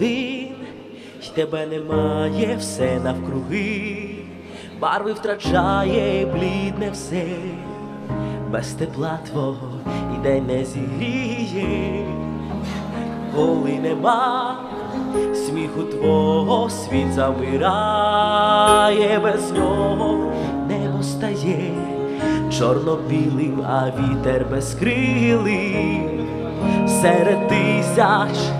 один. Й тебе немає, все навкруги, барви втрачає, блідне все, без тепла твого і день не зігріє, коли нема сміху твого, світ замирає, без нього небо стає чорно-білим, а вітер безкрилий. Серед тисяч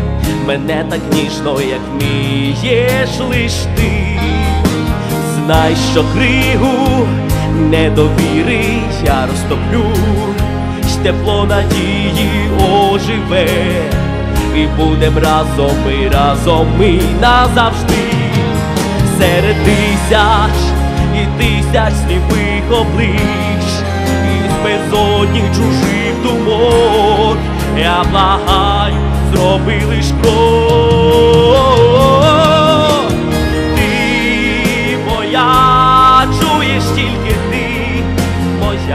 мене так ніжно, як вмієш лиш ти. Знай, що кригу недовіри я розтоплю, й тепло надії оживе, і будем разом, і разом ми назавжди серед тисяч і тисяч сліпих облич, із безодні чужих думок, я благаю, зроби лиш крок.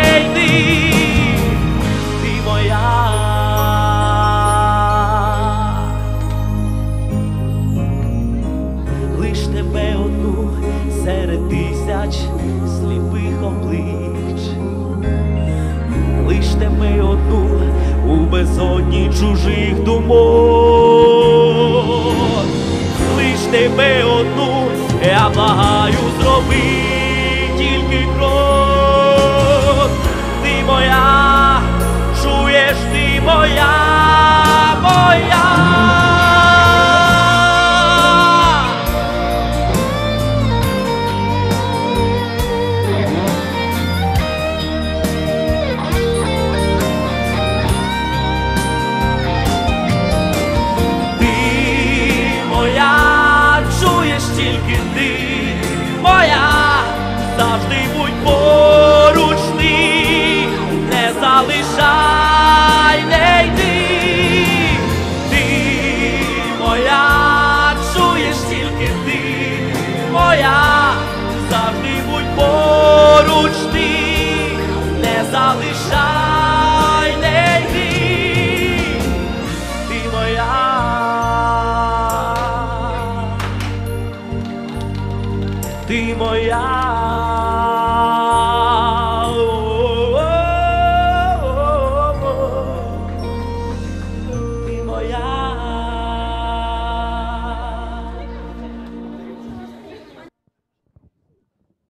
йди, Лиш тебе одну серед тисяч сліпих облич. Лиш тебе одну у безодні чужих думок, лиш тебе одну, я благаю, зроби тільки крок, ти моя, чуєш ти моя, Ти моя.